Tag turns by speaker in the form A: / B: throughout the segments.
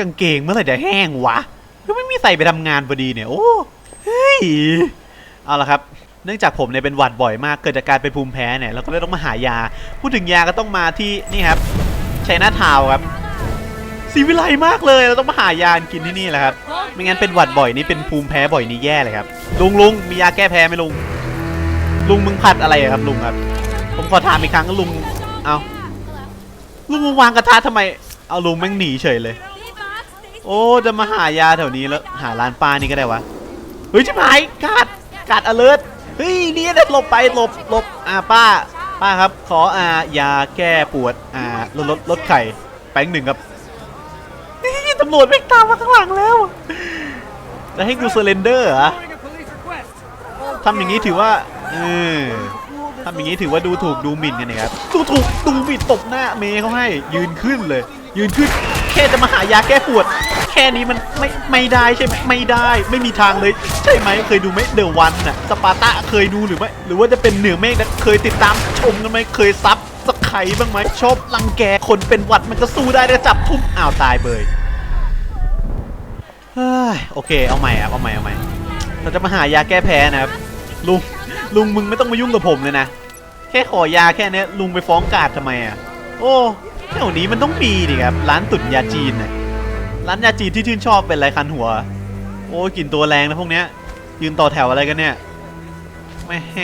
A: กางเกงเมื่อไหร่จะแห้งวะก็ไม่มีใส่ไปทำงานพอดีเนี่ย โอ้เฮ้ยเอาละครับเนื่องจากผมเนี่ยเป็นหวัดบ่อยมากเกิดจากการเป็นภูมิแพ้เนี่ยเราก็เลยต้องมาหายา พูดถึงยาก็ต้องมาที่นี่ครับชัยนาทาวน์ครับสีวิไลมากเลยเราต้องมาหายากินที่นี่แหละครับไม่งั้นเป็นหวัดบ่อยนี่เป็นภูมิแพ้บ่อยนี่แย่เลยครับลุงลุงมียาแก้แพ้ไหมลุงลุงมึงผัดอะไรอะครับลุงครับ ผมขอถามอีกครั้งลุงเอาลุงมึงวางกระทะทำไมเอาลุงแม่งหนีเฉยเลย โอ้จะมาหายาแถวนี้แล้วหาร้านป้านี่ก็ได้วะเฮ้ยชิบหายกาดกาด alert เฮ้ยเนี่ยหลบไปหลบหลบอ่าป้าป้าครับขออ่ายาแก้ปวดอ่าลดลดลดไข่แป้งหนึ่งครับนี่ตำรวจไม่ตามมาข้างหลังแล้วจะให้กูเซเลนเดอร์เหรอทำอย่างนี้ถือว่าเออทำอย่างนี้ถือว่าดูถูกดูหมิ่นกันนะครับดูถูกดูหมิ่นตบหน้าเมย์เขาให้ยืนขึ้นเลย ยืนขึ้น แค่จะมาหายาแก้ปวด แค่นี้มันไม่ไม่ได้ใช่ไหมไม่ได้ไม่มีทางเลย ใช่ไหมเคยดูไหมเดอะวันน่ะสปาร์ตาเคยดูหรือไม่หรือว่าจะเป็นเหนือเมฆนะเคยติดตามชมกันไหมเคยซับสไครบ้างไหมชอบรังแกคนเป็นวัดมันก็สู้ได้แต่จับทุ่มอ้าวตายเบยเฮ้ยโอเคเอาใหม่ครับเอาใหม่เอาใหม่เราจะมาหายาแก้แพ้นะครับลุงลุงมึงไม่ต้องมายุ่งกับผมเลยนะแค่ขอยาแค่นี้ลุงไปฟ้องกาดทำไมอะโอ้ แถวนี้มันต้องมีดิครับ ร้านตุ๋นยาจีนน่ะร้านยาจีนที่ชื่นชอบเป็นไรคันหัว โอ้ยกลิ่นตัวแรงนะพวกเนี้ย ยืนต่อแถวอะไรกันเนี่ยไม่แหม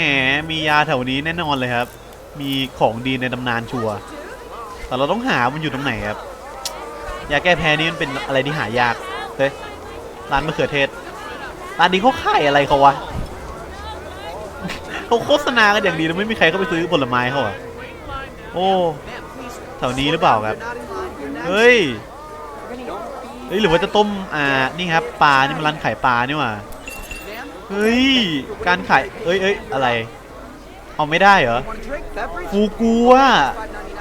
A: มียาแถวนี้แน่นอนเลยครับ มีของดีในตำนานชัวร์แต่เราต้องหามันอยู่ตรงไหนครับ ยาแก้แพ้นี่มันเป็นอะไรที่หายากเฮ้ยร้านมะเขือเทศ ร้านนี้เขาขายอะไรเขาวะเขาโฆษณากันอย่างดีแล้วไม่มีใครเข้าไปซื้อผลไม้เขาอะโอ้ แถวนี้หรือเปล่าครับ เฮ้ย เฮ้ยหรือว่าจะต้ม อ่า นี่ครับปลา นี่มันร้านขายปลานี่หว่า เฮ้ย การขาย เอ้ยเอ้ยอะไร เอาไม่ได้เหรอ ฟูกูอะ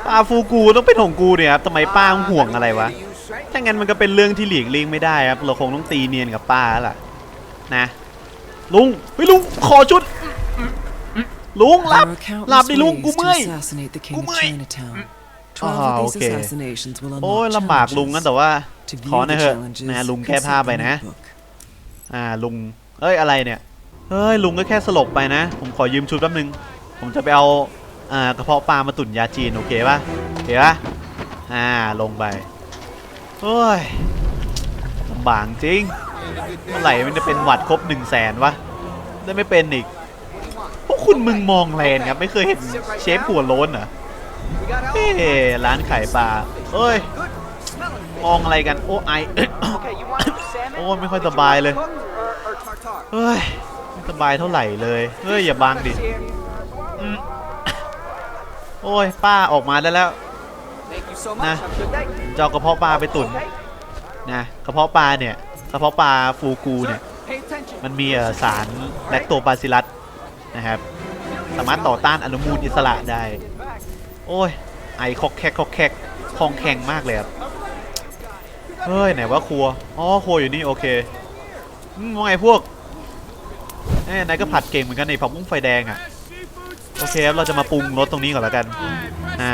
A: ปลาฟูกูต้องเป็นของกูเนี่ยครับทำไมป้าต้องห่วงอะไรวะ ถ้างั้นมันก็เป็นเรื่องที่หลีกเลี่ยงไม่ได้ครับ เราคงต้องตีเนียนกับป้าแล้วล่ะ นะ ลุง เฮ้ยลุง ขอชุดลุงหลับ
B: There are
A: หลับ
B: countless
A: ดิลุงกู
B: ways to
A: เมื่อย
B: assassinate the king
A: กู
B: of
A: เมื่อย
B: Chinatown.
A: อ่า
B: Twelve of
A: โอ
B: these
A: เค
B: assassinations will
A: โอ้ย
B: unlock
A: ลำบากลุงนะแต่
B: challenges.
A: ว่า
B: To
A: ขอ
B: view
A: หน่อย
B: the
A: เถอะ
B: challenges,
A: นะลุงแก้ผ้าไป
B: consult the
A: นะ
B: notebook.
A: อ่าลุงเอ้ยอะไรเนี่ยเฮ้ยลุงก็แค่สลบไปนะ ผมขอยืมชุดแป๊บนึง ผมจะไปเอาอ่ากระเพาะปลามาตุ๋นยาจีนโอเคปะโอเคปะอ่าลงไปเฮ้ยลำบากจริงเมื่อไหร่มันจะเป็นหวัดครบหนึ่งแสนวะได้ไม่เป็นอีกพวกคุณมึงมองแลนครับไม่เคยเห็นเชฟหัวโล้นเหรอ เฮ้ร้านขายปลาเอ้ย มองอะไรกัน โอ้ไอ โอ้ยไม่ค่อยสบายเลย เฮ้ย ไม่สบายเท่าไหร่เลย เฮ้ย อย่าบังดิ โอ้ย ป้าออกมาได้แล้ว นะจะเอากระเพาะปลาไปตุ๋นนะกระเพาะปลาเนี่ยกระเพาะปลาฟูกูเนี่ย มันมีสารแลคโตบาซิลัสนะครับ สามารถต่อต้านอนุมูลอิสระได้ โอ้ย ไอคอกแคกคอกแคกคองแข็งมากเลยครับ เฮ้ย ไหนว่าครัว อ๋อ ครัวอยู่นี่ โอเคว่าไงพวกเอ้ยนายก็ผัดเก่งเหมือนกันในผักบุ้งไฟแดงอะ่ะ โอเคครับ เราจะมาปรุงรสตรงนี้ก่อนแล้วกัน อ่า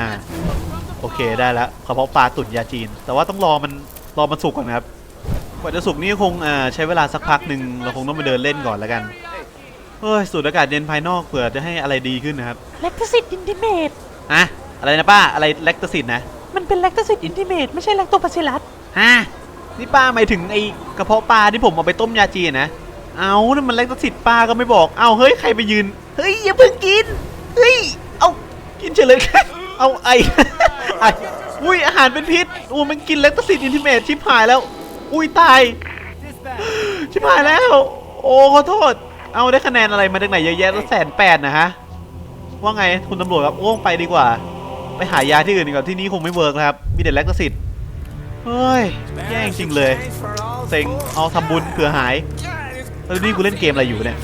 A: โอเคได้แล้วกระเพาะปลาตุ๋นยาจีน แต่ว่าต้องรอมัน รอมันสุกก่อนครับ กว่าจะสุกนี่คงอ่าใช้เวลาสักพักหนึ่งเราคงต้องไปเดินเล่นก่อนแล้วกันเฮ้ยสูดอากาศเย็นภายนอกเผื่อจะให้อะไรดีขึ้นนะครับ
C: แลคตาซิด อินทิเมต
A: อะอะไรนะป้าอะไรแลคตาซินนะ
C: มันเป็นแลคตาซิดอินทิเมตไม่ใช่แลคโตบาซิลลัส
A: ฮะนี่ป้าหมายถึงไอ้กระเพาะปลาที่ผมเอาไปต้มยาจีนนะเอานั่นมันแลคตาซิดป้าก็ไม่บอกเอาเฮ้ยใครไปยืนเฮ้ยอย่าเพิ่งกินเฮ้ยเอากินเฉยเลย เอาไอไออุ้ยอาหารเป็นพิษอู้มันกินแลคตาซิดอินทิเมตชิบหายแล้ว อุ้ยตายชิบหายแล้ว โอ้ขอโทษ เอาได้คะแนนอะไรมาจากไหนเยอะแยะตั้งแสนแปดนะฮะ ว่าไงคุณตำรวจครับโอ้ไปดีกว่า ไปหายาที่อื่นดีกว่าที่นี่คงไม่เวิร์กนะครับ มีแต่แลกตาซิดเฮ้ย แย่จริงเลย เซ็ง เอาทำบุญเผื่อหาย แล้วนี่กูเล่นเกมอะไรอยู่เนี่ย